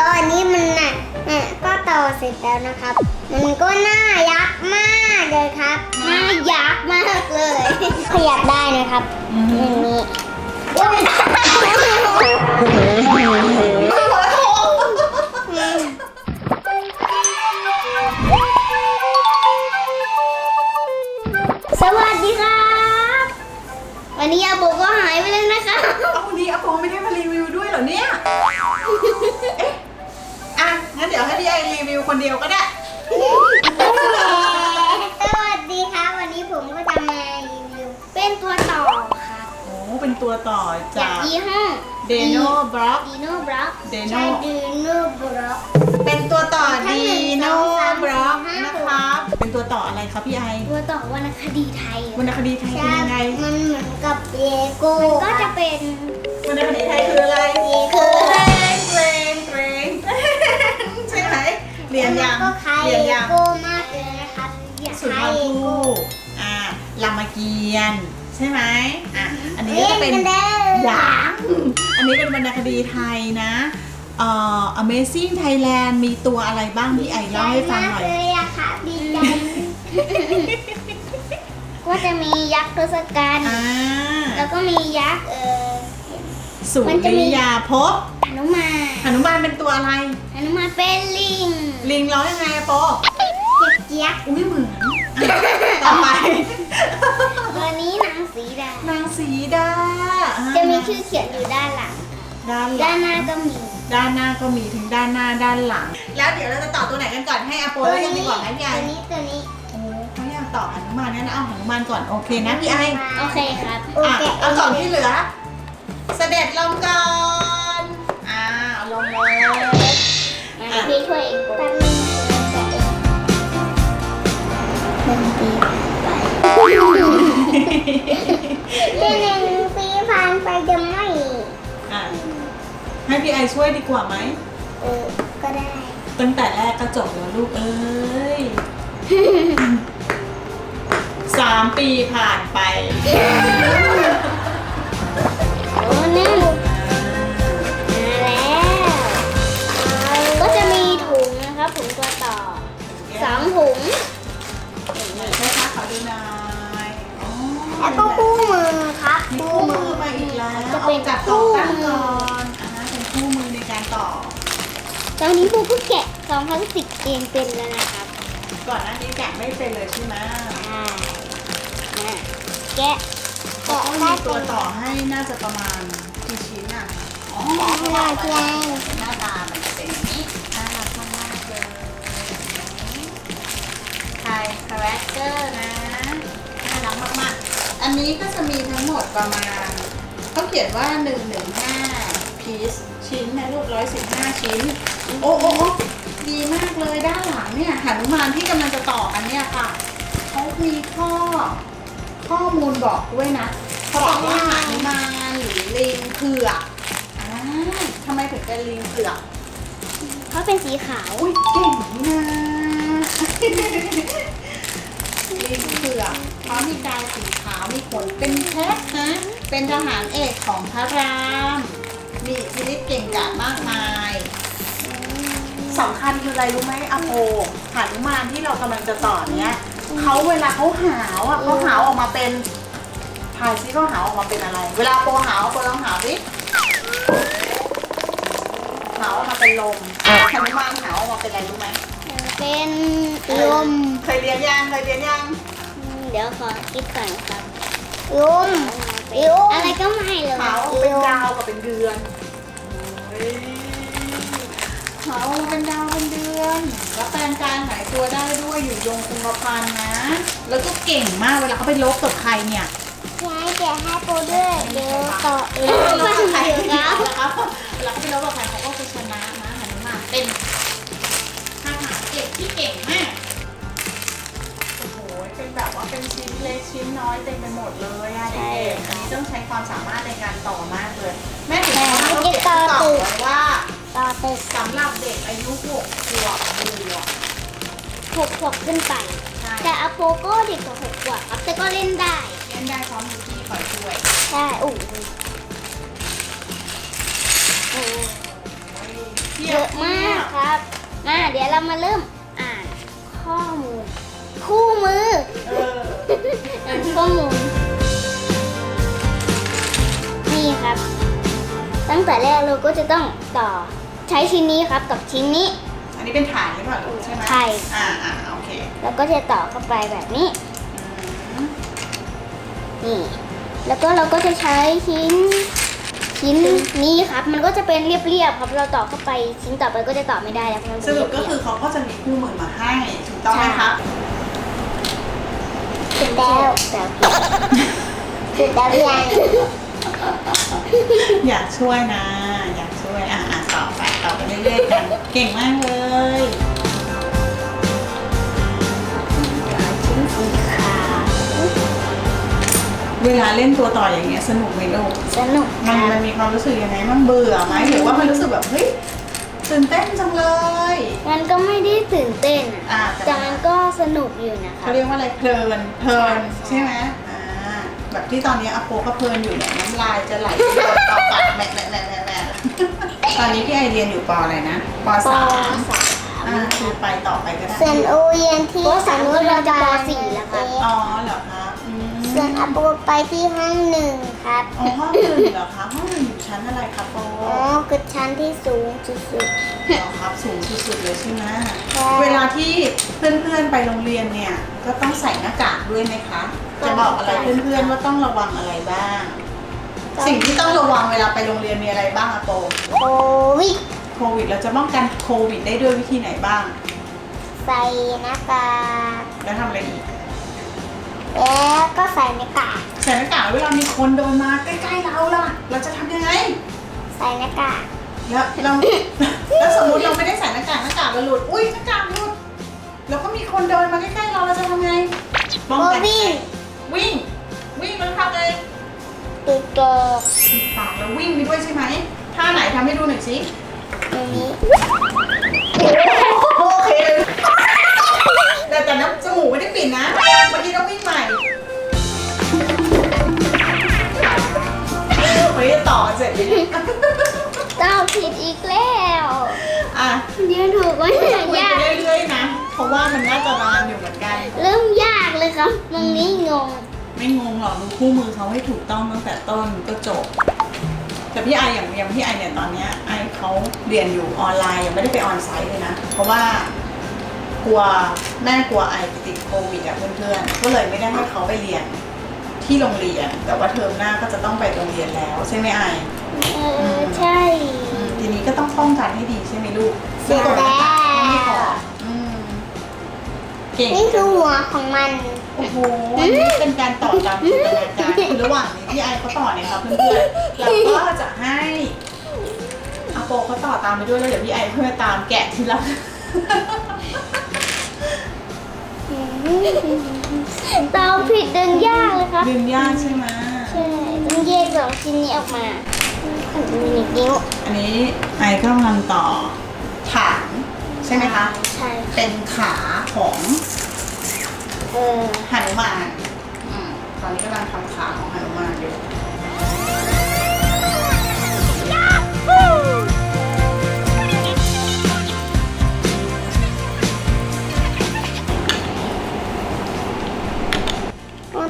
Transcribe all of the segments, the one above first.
ตอนนี้มันน่ะน่ะก็ต่อเสร็จแล้วนะครับ มันก็น่ายักษ์มากเลยครับน่ายักษ์มากเลย ขยับได้นะครับอย่างนี้สวัสดีครับ วันนี้อาโบก็หายไปแล้วนะครับเอาวันนี้อาโปไม่ได้มารีวิวด้วยเหรอเนี่ย งั้นเดี๋ยวให้พี่ไอรีวิวคนเดียวก็ได้ สวัสดีครับวันนี้ผมก็จะมารีวิวเป็นตัวต่อครับโอ้เป็นตัวต่อจาจากกยี่ห้อ เดโนบล็อก ดีโนบล็อก Dino ใช่ดีโนบล็อก เป็นตัวต่อทั้งดีหนึ่งโนสองสามบล็อกสี่ห้า นะครับ เป็นตัวต่ออะไรครับพี่ไอตัวต่อวรรณคดีไทยวรรณคดีไทยเป็นยังไงมันเหมือนกับเลโก้มันก็จะเป็นวรรณคดีไทยคืออะไรคือเพลงเพลงเพลงใช่ไหม เรียนยังก็คล้ายเรีเลยนยังโก้มากเลยนะครับอยากสุนคทล้ายรเลภู่โก้อ่ารามเกียรติ์ใช่ไหมอะอันนี้ก็จะเป็นล่กัได้หยางอันนี้เป็นวรรณคดีไทยนะเอ่อ Amazing Thailand มีตัวอะไรบ้างพี่ไอเล่าให้ฟังหน่อยดีใจมากเลยอะค่ะดีใจก็จะมียักษ์ทศกัณฐ์อ่าแล้วก็มียักษ์เอ่อสุมันจะมีริยาภพห นุมานหนุมานเป็นตัวอะไร หนุมานเป็นลิง ลิงร้องยังไงอะโปเจี๊ยบอุ้ยเหมือนอะต่อไปๆตัวนี้นางสีดา นางสีดาอ่าจะมีชื่อเขียนอยู่ด้านหลัง ด้านหด้าลันงหน้าก็มี ด้านหน้าก็มีถึงด้านหน้าด้านหลัง แล้วเดี๋ยวเราจะต่อตัวไหนกันก่อนให้อาโปเล่นดีกว่าไหมพี่ไอตัวนี้ตัวนี้โอ้เขาอยากต่อหนุมานงั้นเอาหนุมานก่อนโอเคนะพี่ไอโอเคครับอะเอากล่องที่เหลือ เสด็จลงก่อนอ่าเลยพี่ช่วยเองแป๊บนึงแต่เองมันดีไปที่หนึ่งปีผ่านไปจะไม่อะให้พี่ไอช่วยดีกว่าไหมเออก็ได้ ตั้งแต่แรกก็จบแล้วลูกเอ้ยสามปีผ่านไปโอ้นี่ สองถุงใช่ค่ะขอดูหน่อยอ๋อแล้วก็คู่มือครับมีคู่มือมาอีกแล้วจะเอาเป็นจากสองตั้งก่อนอ่าเป็นคู่มือในการต่อ ตอนนี้บูเพิ่งแกะ2010เองเป็นแล้วนะครับก่อนหน้านี้แกะไม่เป็นเลยใช่ไหมใช่มาแกะเขาก็มีตัวต่อให้น่าจะประมาณกี่ชิ้นอะอ๋อแกะให้ ไทยคาแรคเตอร์นะน่ารักมากๆ อันนี้ก็จะมีทั้งหมดประมาณเขาเขียนว่า 115 piece ชิ้นนะลูก115 ชิ้นโอ้โอ้โอ้ดีมากเลยด้านหลังเนี่ยหนุมานที่กำลังจะต่อกันเนี่ยค่ะเขามีข้อข้อมูลบอกด้วยนะเขาบอกว่าหนุมานหรือลิงเผือกอ่าทำไมถึงเป็นลิงเผือกเพราะเป็นสีขาวอุ้ยเก่งนี่นะ ลิงเผือกเขามีกายสีขาวมีขนเป็นแพะนะ เป็นทหารเอกของพระราม มีอิทธิฤทธิ์เก่งกาจมากมายสำคัญคืออะไรรู้ไหมอโปหานุมานที่เรากำลังจะต่อเนี้ยเขาเวลาเขาหาวอะเขาหาวออกมาเป็นทายซิเขาหาวออกมาเป็นอะไร เวลาโปหาวโปลองหาวดิหาวออกมาเป็นลมหนุมานหาวออกมาเป็นอะไรรู้ไหม เป็นลมเคยเรียนยังเคยเรียนยังเดี๋ยวขอคิดก่อนครับลมลมอะไรก็ไม่เลยหาวเป็นดาวกับเป็นเดือนโอ้ยหาวเป็นดาวเป็นเดือน แล้วแปลงกายหายตัวได้ด้วยอยู่ยงคงกระพันนะ แล้วก็เก่งมากเวลาเขาไปลบกับใครเนี่ยย้ายแกะให้โปด้วยเดี๋ยวต่อเอเวลาเขาไปลบกับใครเดี๋ยวครับแล้วเวลาเขาไปลบกับใครเขาก็จะชนะนะหันมาเป็นทหารเก่งที่เก่งมาก โอ้โห เป็นแบบว่าเป็นชิ้นเล็กชิ้นน้อยเต็มไปหมดเลยอะเด็กๆอันนี้ต้องใช้ความสามารถในการต่อมากเลย แม่ถึงว่าเขาเขียนต่อไว้ว่าต่อตึกสำหรับเด็กอายุหกขวบบวกหกขวบขึ้นไป ใช่แต่อโปโก็เด็กกว่าหกขวบครับแต่ก็เล่นได้เล่นได้พร้อมมือที่คอยช่วย ใช่อู้หูโอ้โอ้ยเยอะมากครับมาเดี๋ยวเรามาเริ่มอ่าน ข้อมูล คู่มือเอออ่านข้อมูล นี่ครับ ตั้งแต่แรกเราก็จะต้องต่อใช้ชิ้นนี้ครับกับชิ้นนี้ อันนี้เป็นฐานหรือเปล่าลูกใช่ไหมใช่ อ่าอ่าโอเคแล้วก็จะต่อเข้าไปแบบนี้ อืมนี่ แล้วก็เราก็จะใช้ชิ้น ชิ้นนี้ครับ มันก็จะเป็นเรียบๆครับเราต่อเข้าไปชิ้นต่อไปก็จะต่อไม่ได้แล้วเพราะมันสเป็นรุปก็เรีคืยอบเขาก็จะมีคู่มือมาให้ถูกต้องไหมครับๆสุดแล้วแต่สุดแล้วยังอยากช่วยนะ อยากช่วยอะอะต่อไปต่อไปเรื่อยๆกัน เก่งมากเลย เวลาเล่นตัวต่ออย่างเงี้ยสนุกไหมลูกสนุกคมันรับมันมีความรู้สึกยังไงบ้างเบื่อไหมหรือว่ามันรู้สึกแบบเฮ้ยตื่นเต้นจังเลยมันก็ไม่ได้ตื่นเต้นอะอ่าแต่มันก็สนุกอยู่นะครัเขาบเรียกว่าอะไรเพลินเพลินใช่ใช่ไหมอ่าแบบที่ตอนนี้อโปก็เพลินอยู่เนี่ยน้ำลายจะไหลต่อต่อปากแม่แม่แม่แม่แม่ตอนนี้พี่ไอเรียนอยู่ปอะไรนะปปสามสามอ่าคือไปต่อไปก็ได้ส่วนโอเรียนที่สามก็เราจะปสี่แล้วครับอ๋อเหรอครับอืม ส่วนอาโปไปที่ห้องหนึ่งครับอ๋อห้องหนึ่งเหรอคะห้องหนึ่งอยู่ชั้นอะไรครับโปอ๋อคือชั้นที่สูงสุดเหรอครับสูงสุดๆเลยใช่ไหมๆใช่เวลาที่เพื่อนๆไปโรงเรียนเนี่ย ก็ต้องใส่หน้ากากด้วยไหมคะ จะบอกอะไรเพื่อนๆว่าต้องระวังอะไรบ้าง สิ่งที่ต้องระวังเวลาไปโรงเรียนมีอะไรบ้างอะโปโควิดโควิด เราจะป้องกันโควิด ได้ด้วยวิธีไหนบ้าง ใส่หน้ากากแล้วทำอะไรอีก แล้วก็ใส่หน้ากากใส่หน้ากากเวลามีคนเดินมาใกล้ๆเราล่ะ เราจะทำยังไง ใส่หน้ากากแล้วเราแล้วสมมติเราไม่ได้ใส่หน้ากากหน้ากากเราหลุด อุ้ยหน้ากากหลุด แล้วก็มีคนเดินมาใกล้ๆเราเราจะทำไงป้องโคกันวิดวิ่ง วิ่งแล้วทำเลยติดตัวปิดปากแล้ววิ่งไปด้วยใช่ไหมท่าไหนทำให้ดูหน่อยสิ ต่อเสร็จเลยเนี่ยเต้าผิดอีกแล้วอะเดี๋ยวถูกไว้คุยยาไปกเรื่อยๆนะ เพราะว่ามันน่าจะนานอยู่เหมือนกัน เริ่มยากเลยครับตรงนี้งง ไม่งงหรอกดูคู่มือเขาให้ถูกต้องตั้งแต่ต้นก็จบ แต่พี่ไออย่างอย่างพี่ไอเนี่ยตอนเนี้ยไอเขาเรียนอยู่ออนไลน์ยังไม่ได้ไปออนไซต์เลยนะ เพราะว่ากลัวแม่กลัวไอจะติดโควิดอะเพื่อนๆก็เลยไม่ได้ให้เขาไปเรียนที่โรงเรียน แต่ว่าเทอมหน้าก็จะต้องไปโรงเรียนแล้วใช่ไหมไอเออใช่อืมทีนี้ก็ต้องป้องกันให้ดีใช่ไหมลูกเสร็จแล้วไม่พออืมเก่ง นี่คือหัวของมัน โอ้โหอันนี้เป็นการต่อตามจินตนาการคือระหว่างนี้ที่ไอเขาต่อเนี่ยครับเพื่อนๆเราก็จะให้อาโปเขาต่อตามไปด้วยแล้วเดี๋ยวพี่ไอเพื่อตามแกะทีละเตาผิดดึงยากเลยครับดึงยากใช่ไหมใช่ต้องแยกสองชิ้นนี้ออกมาขน มนิดนิ้วอันนี้ไอกำลังต่อฐานใช่ไหมคะ ใช่เป็นขาของเออหนุมานอืมตอนนี้กำลังทำขาของหนุมานอยู่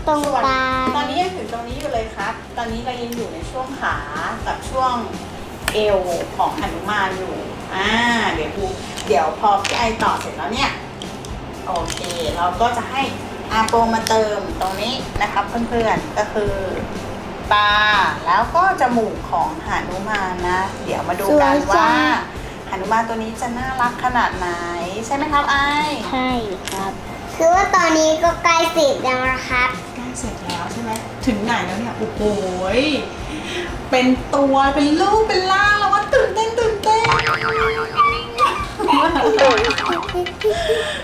ตรงส่ว ตอนนี้เรายังอยู่ในช่วงขากับช่วงเอวของหนุมานอยู่ อ่า เดี๋ยวดูเดี๋ยวพอพี่ไอต่อเสร็จแล้วเนี่ย โอเค เราก็จะให้อาโปมาเติมตรงนี้นะครับเพื่อนๆ ก็คือตาแล้วก็จมูกของหนุมานนะ เดี๋ยวมาดูกันว่าหนุมานตัวนี้จะน่ารักขนาดไหน ใช่ไหมครับไอ ใช่ครับ คือว่าตอนนี้ก็ใกล้สิบแล้วนะครับใกล้ เสร็จแล้วใช่ไหมถึงไหนแล้วเนี่ยโอ้โหยเป็นตัวเป็นลูกเป็นล่างแล้วว่าตื่นเต้นตื่นเต้น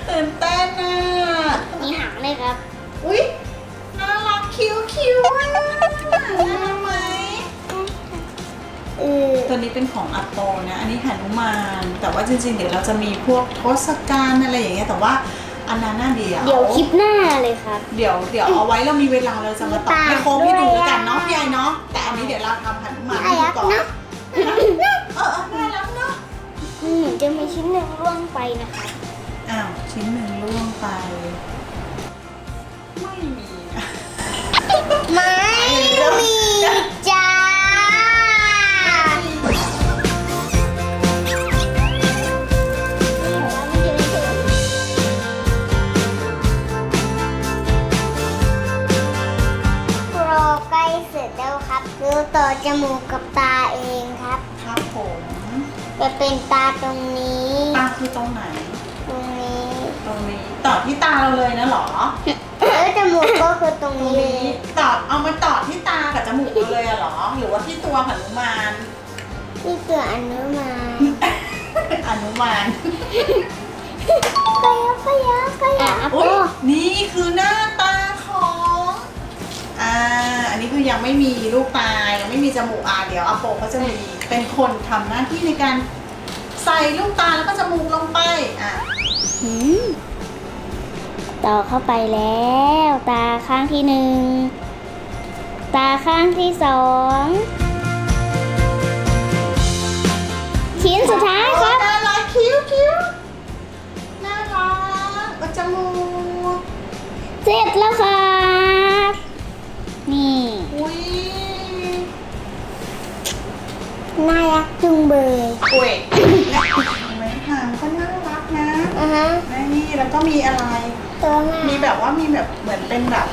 ตื่นเต้นอะมีหางเลยครับ อุ๊ยน่ารักคิ้วคิ้วอะน่ารักไหมเออตัวนี้เป็นของอัปโปนะ อันนี้หนุมาน แต่ว่าจริงๆ เดี๋ยวเราจะมีพวกทศกัณฐ์อะไรอย่างเงี้ยแต่ว่า อันนั้นน่าเดียว เดี๋ยวคลิปหน้าเลยครับ เดี๋ยวเดี๋ยวเอาไว้เรามีเวลาเราจะมาตอบให้ครบให้ดูแล้วกันเนาะพี่ไอเนาะแต่อันนี้เดี๋ยวเราทำหนุมานให้ดูก่อนน่ารักเนอะเออเออน่ารักเนาะอืมจะมีชิ้นหนึ่งร่วงไปนะคะ อ้าวชิ้นหนึ่งล่วงไป ไม่มีนะไม่มีจ้า เป็นตาตรงนี้ ตาคือตรงไหน ตรงนี้ตรงนี้ต่อที่ตาเราเลยนะเหรอ แล้วจมูกก็คือตรงตรงนี้ นี้ต่อเอามาต่อที่ตากับจมูกเราเลยอะเหรอ หรือว่าที่ตัวหนุมาน ที่เกิดอนุมานอนุมาน ก็ยักก็ยักก็ยักอุ๊ยนี่คือหน้าตาของ อ่า อันนี้คือยังไม่มีลูกตา ยังไม่มีจมูกอ่าเดี๋ยวอาโปเขาจะมีเป็นคนทำหน้าที่ในการ ใส่ลูกตาแล้วก็จมูกลงไปอะหืมต่อเข้าไปแล้ว ตาข้างที่หนึ่ง ตาข้างที่สอง ชิ้นสุดท้ายครับน่ารักคิ้วคิ้วน่ารักก็จมูกเสร็จแล้วครับ นี่ อุ้ยน่ารักจุงเบย อุ้ย อะฮะและนี่แล้วก็มีอะไร ตัวแม่มีแบบว่ามีแบบเหมือนเป็นแบบ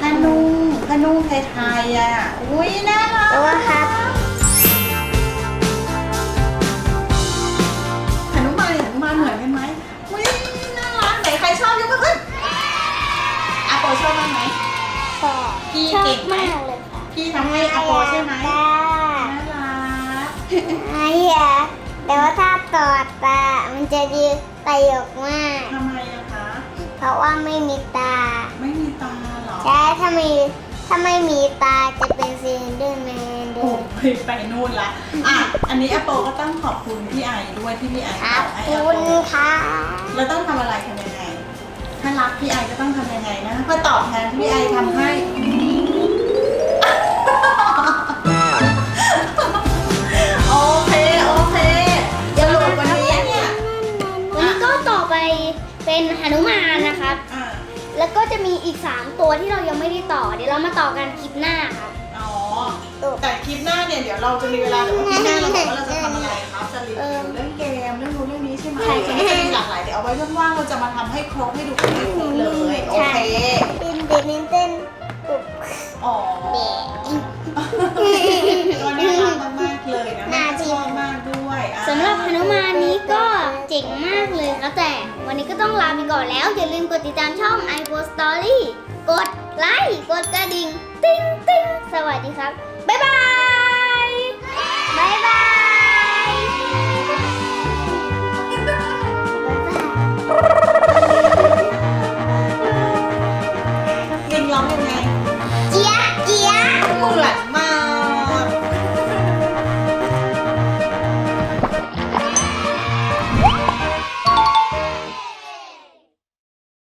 ผ้านุ่งผ้านุ่งไทยๆอะ อุ้ยน่ารักตัวครับหนุมานหนุมานเหมือนกันไหมอุ้ยน่ารักไหนใครชอบยกมือขึ้นอาโปชอบบ้างไหมชอบพี่ชอบเก่งไหม มากเลยค่ะพี่ทำให้อาโปใช่ไหมจ้าน่ารัก ไอ้ยะแต่ว่าถ้าตอดตามันจะดี ตลกมาก ทำไมอะคะ เพราะว่าไม่มีตา ไม่มีตาเหรอ ใช่ถ้ามีถ้าไม่มีตาจะเป็นซีนเดอร์แมนเดิโอ้นยไปนู่นละ อะ อันนี้อาโปก็ต้องขอบคุณพี่ไอด้วยที่พี่ไอคตรัอบบให้คุอาณโปค่ะ แล้วต้องทำอะไรทำยังไง ถ้ารักพี่ไอก็ต้องทำยังไงนะเพื่อตอบแทนที่พี่ไอทำให้ อีก 3 ตัวที่เรายังไม่ได้ต่อ เดี๋ยวเรามาต่อกันคลิปหน้าครับ อ๋อ แต่คลิปหน้าเนี่ยเดี๋ยวเราจะมีเวลาแต่ว่าคลิปหน้าเราบอกว่าเราจะทำอะไรครับจะรีวิวเรื่องเกมเรื่องนู้นเรื่องนี้ใช่ไหมใช่ใช่มันจะมีหลากหลายเดี๋ยวเอาไว้ว่างๆเราจะมาทำให้ครบให้ดูกันให้ครบเลยโอเคเต้นเต้นเต้นตุบอ๋อก็น่ารักมากๆเลยนะแม่ก็ชอบมากด้วยอะสำหรับหนุมานนี้ก็เจ๋งมากเลยครับแต่ วันนี้ก็ต้องลาไปก่อนแล้ว อย่าลืมกดติดตามช่อง i p o Story กดไลค์ กดกระดิ่ง ติ๊งติ๊งสวัสดีครับ